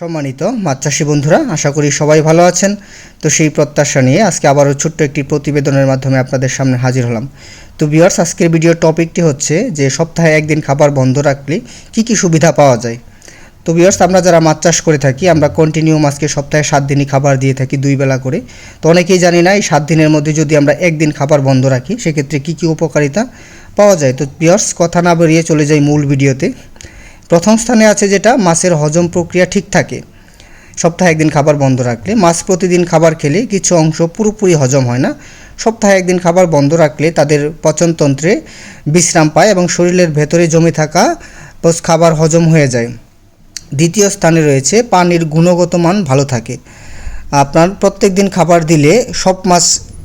সম্মানিত মাছ চাষি বন্ধুরা, আশা করি সবাই ভালো আছেন। তো সেই প্রত্যাশা নিয়ে আজকে আবারও ছোট্ট একটি প্রতিবেদনের মাধ্যমে আপনাদের সামনে হাজির হলাম। তো বিয়ার্স আজকের ভিডিওর টপিকটি হচ্ছে যে সপ্তাহে একদিন খাবার বন্ধ রাখলে কি কি সুবিধা পাওয়া যায়? তো বিয়ার্স আমরা যারা মাছ চাষ করে থাকি, আমরা কন্টিনিউ মাছকে সপ্তাহে সাত দিনই খাবার দিয়ে থাকি দুই বেলা করে। তো অনেকেই জানি না, এই সাত দিনের মধ্যে যদি আমরা একদিন খাবার বন্ধ রাখি, সেক্ষেত্রে কি কি উপকারিতা পাওয়া যায়? তো বিয়ার্স কথা না বেরিয়ে চলে যাই মূল ভিডিওতে। প্রথম স্থানে আছে যেটা, মাছের হজম প্রক্রিয়া ঠিক থাকে। সপ্তাহে একদিন খাবার বন্ধ রাখলে, মাছ প্রতিদিন খাবার খেলে কিছু অংশ পুরোপুরি হজম হয় না। সপ্তাহে একদিন খাবার বন্ধ রাখলে তাদের পচনতন্ত্রে বিশ্রাম পায় এবং শরীরের ভেতরে জমে থাকা খাবার হজম হয়ে যায়। দ্বিতীয় স্থানে রয়েছে, পানির গুণগত মান ভালো থাকে। আপনার প্রত্যেক দিন খাবার দিলে সব মাছ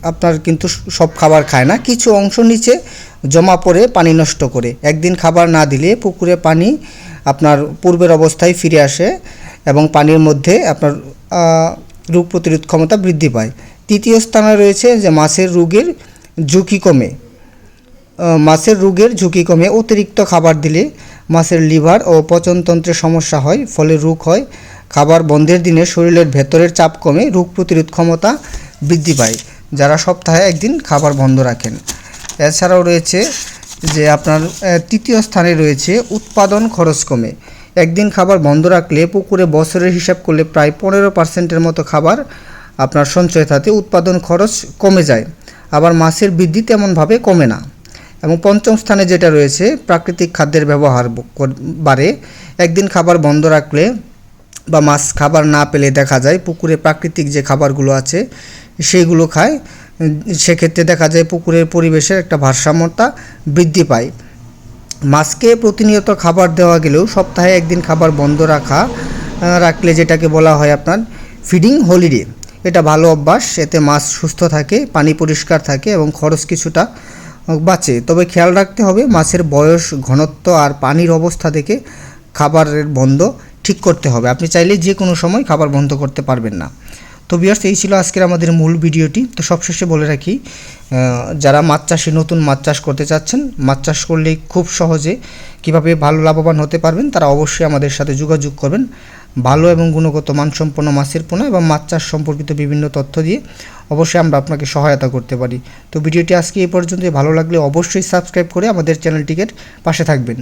আপনার কিন্তু সব খাবার খায় না। কিছু অংশ নিচে জমা পড়ে পানি নষ্ট করে। একদিন খাবার না দিলে পুকুরে পানি আপনার পূর্বের অবস্থায় ফিরে আসে এবং পানির মধ্যে আপনার রোগ প্রতিরোধ ক্ষমতা বৃদ্ধি পায়। তৃতীয় স্থানে রয়েছে যে মাছের রোগের ঝুঁকি কমে। মাছের রোগের ঝুঁকি কমে। অতিরিক্ত খাবার দিলে মাছের লিভার ও পচনতন্ত্রের সমস্যা হয়, ফলে রোগ হয়। খাবার বন্ধের দিনে শরীরের ভেতরের চাপ কমে, রোগ প্রতিরোধ ক্ষমতা বৃদ্ধি পায়। যারা সপ্তাহে একদিন খাবার বন্ধ রাখেন। এছাড়াও রয়েছে যে আপনার তৃতীয় স্থানে রয়েছে উৎপাদন খরচ কমে। একদিন খাবার বন্ধ রাখলে পুকুরে বছরের হিসাব করলে প্রায় পনেরো পার্সেন্টের মতো খাবার আপনার সঞ্চয় থাকে উৎপাদন খরচ কমে যায়। আবার মাছের বৃদ্ধি তেমনভাবে কমে না। এবং পঞ্চম স্থানে যেটা রয়েছে, প্রাকৃতিক খাদ্যের ব্যবহার বাড়ে। একদিন খাবার বন্ধ রাখলে বা মাছ খাবার না পেলে দেখা যায় পুকুরে প্রাকৃতিক যে খাবারগুলো আছে সেইগুলো খায়। সেক্ষেত্রে দেখা যায় পুকুরের পরিবেশের একটা ভারসাম্যতা বৃদ্ধি পায়। মাছকে প্রতিনিয়ত খাবার দেওয়া গেলেও সপ্তাহে একদিন খাবার বন্ধ রাখা রাখলে যেটাকে বলা হয় আপনার ফিডিং হলিডে এটা ভালো অভ্যাস, এতে মাছ সুস্থ থাকে, পানি পরিষ্কার থাকে এবং খরচ কিছুটা বাঁচে। তবে খেয়াল রাখতে হবে মাছের বয়স, ঘনত্ব আর পানির অবস্থা দেখে খাবারের বন্ধ ঠিক করতে হবে। আপনি চাইলে যে কোনো সময় খাবার বন্ধ করতে পারবেন না। তো বিয়ার্স এই ছিল আজকের আমাদের মূল ভিডিওটি। তো সবশেষে বলে রাখি যারা মাছ চাষে নতুন মাছ চাষ করতে চাচ্ছেন, মাছ চাষ করলে খুব সহজে কীভাবে ভালো লাভবান হতে পারবেন, তারা অবশ্যই আমাদের সাথে যোগাযোগ করবেন। ভালো এবং গুণগত মানসম্পন্ন মাছের পোনা এবং মাছ চাষ সম্পর্কিত বিভিন্ন তথ্য দিয়ে অবশ্যই আমরা আপনাকে সহায়তা করতে পারি। তো ভিডিওটি আজকে এই পর্যন্ত ভালো লাগলে অবশ্যই সাবস্ক্রাইব করে আমাদের চ্যানেলটিকে পাশে থাকবেন।